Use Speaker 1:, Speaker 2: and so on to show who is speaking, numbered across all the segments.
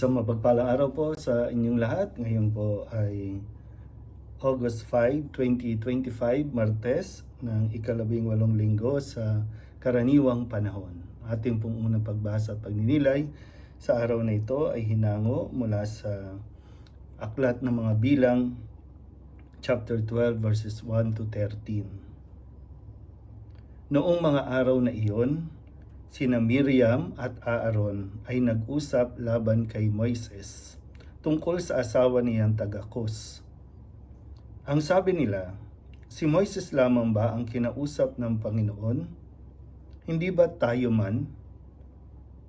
Speaker 1: Isang mapagpalang araw po sa inyong lahat. Ngayon po ay August 5, 2025, Martes, ng ikalabing walong linggo sa karaniwang panahon. Ating pong unang pagbasa at pagninilay sa araw na ito ay hinango mula sa Aklat ng mga Bilang, chapter 12, verses 1 to 13. Noong mga araw na iyon, sina Miriam at Aaron ay nag-usap laban kay Moises tungkol sa asawa niyang taga-Kos. Ang sabi nila, si Moises lamang ba ang kinausap ng Panginoon? Hindi ba tayo man?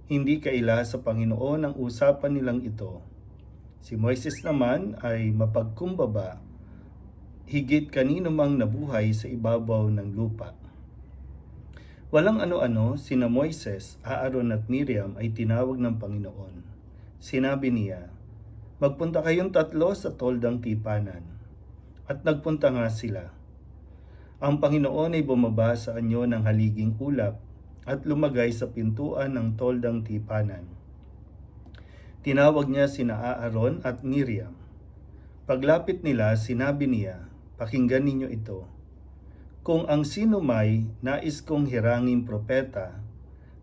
Speaker 1: Hindi kaila sa Panginoon ang usapan nilang ito. Si Moises naman ay mapagkumbaba, higit kanino mang nabuhay sa ibabaw ng lupa. Walang ano-ano, sina Moises, Aaron at Miriam ay tinawag ng Panginoon. Sinabi niya, Magpunta kayong tatlo sa toldang tipanan. At nagpunta nga sila. Ang Panginoon ay bumaba sa anyo ng haliging ulap at lumagay sa pintuan ng toldang tipanan. Tinawag niya sina Aaron at Miriam. Paglapit nila, sinabi niya, Pakinggan ninyo ito. Kung ang sino may nais kong hirangin propeta,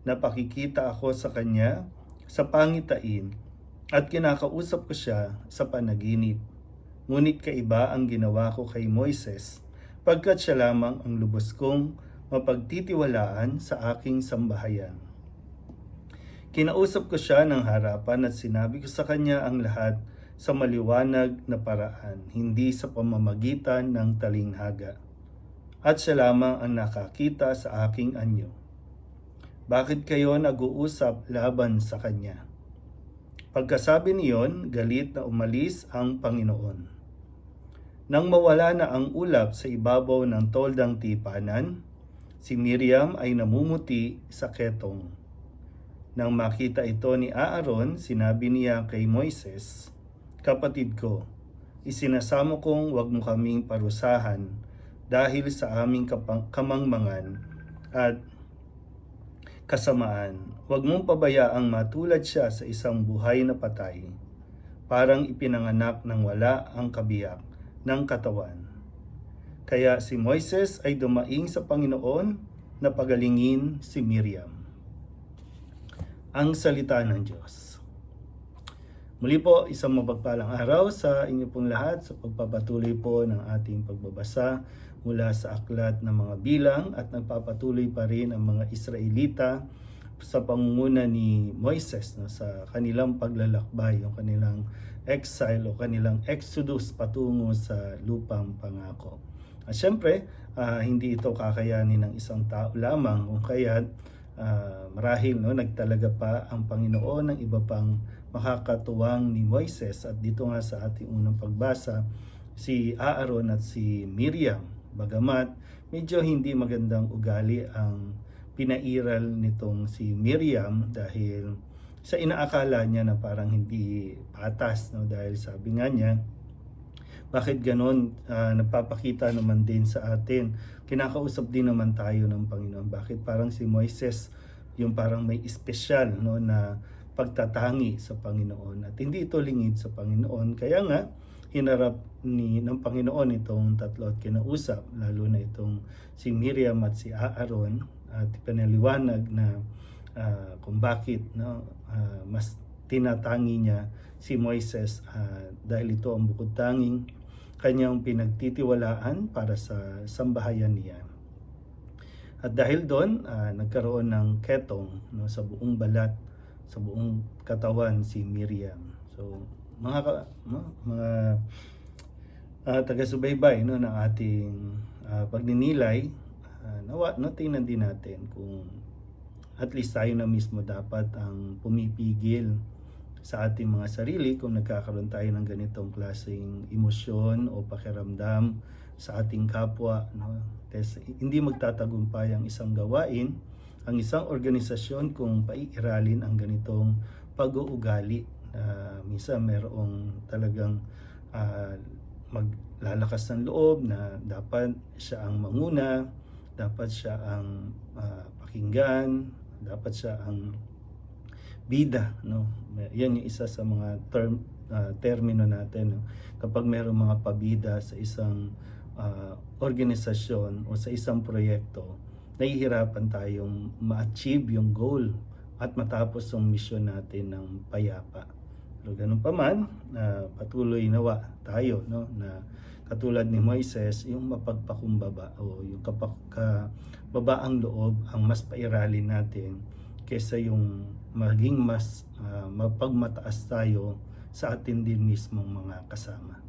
Speaker 1: napakikita ako sa kanya sa pangitain at kinakausap ko siya sa panaginip. Ngunit kaiba ang ginawa ko kay Moises, pagkat siya lamang ang lubos kong mapagtitiwalaan sa aking sambahayan. Kinausap ko siya ng harapan at sinabi ko sa kanya ang lahat sa maliwanag na paraan, hindi sa pamamagitan ng talinghaga. At siya lamang ang nakakita sa aking anyo. Bakit kayo nag-uusap laban sa kanya? Pagkasabi niyon, galit na umalis ang Panginoon. Nang mawala na ang ulap sa ibabaw ng toldang tipanan, si Miriam ay namumuti sa ketong. Nang makita ito ni Aaron, sinabi niya kay Moises, Kapatid ko, isinasamo kong wag mo kaming parusahan dahil sa aming kamangmangan at kasamaan. Huwag mong pabayaang matulad siya sa isang buhay na patay, parang ipinanganak ng wala ang kabiyak ng katawan. Kaya si Moises ay dumaing sa Panginoon na pagalingin si Miriam. Ang salita ng Diyos. Muli po, isang mapagpalang araw sa inyo pong lahat sa pagpapatuloy po ng ating pagbabasa mula sa aklat ng mga bilang at nagpapatuloy pa rin ang mga Israelita sa pangunguna ni Moises no, sa kanilang paglalakbay, yung kanilang exile o kanilang exodus patungo sa lupang pangako. At syempre, ah, hindi ito kakayanin ng isang tao lamang kung kaya't ah, marahil no, nagtalaga pa ang Panginoon ng iba pang makakatuwang ni Moises at dito nga sa ating unang pagbasa si Aaron at si Miriam. Bagamat medyo hindi magandang ugali ang pinairal nitong si Miriam dahil sa inaakala niya na parang hindi patas no dahil sabi nga niya bakit ganon Ah, nagpapakita naman din sa atin? Kinakausap din naman tayo ng Panginoon. Bakit parang si Moises yung parang may espesyal no na pagtatangi sa Panginoon. At hindi ito lingid sa Panginoon. Kaya nga hinarap ni ng Panginoon itong tatlo at kinausap lalo na itong si Miriam at si Aaron. At pinaliwanag na ah, kung bakit no ah, mas tinatangi niya si Moises ah, dahil ito ang bukod tanging kanyang pinagtitiwalaan para sa sambahayan niya. At dahil doon, ah, nagkaroon ng ketong no, sa buong balat, sa buong katawan si Miriam. So, mga ka- no, mga ah, taga-subaybay no ng ating ah, pagninilay, uh, nawa no tingnan din natin kung at least tayo na mismo dapat ang pumipigil sa ating mga sarili kung nagkakaroon tayo ng ganitong klaseng emosyon o pakiramdam sa ating kapwa. No? Hindi magtatagumpay ang isang gawain, ang isang organisasyon kung paiiralin ang ganitong pag-uugali. na minsan merong talagang ah, maglalakas ng loob na dapat siya ang manguna, dapat siya ang ah, pakinggan, dapat siya ang bida, no? Yan yung isa sa mga term ah, termino natin, no? Kapag mayroong mga pabida sa isang ah, organisasyon o sa isang proyekto, nahihirapan tayong ma-achieve yung goal at matapos yung mission natin ng payapa. Pero ganun pa man, ah, patuloy nawa tayo no na katulad ni Moises, yung mapagpakumbaba o yung kapag ka, babaang loob ang mas pairalin natin kaysa yung maging mas ah, mapagmataas tayo sa atin din mismong mga kasama.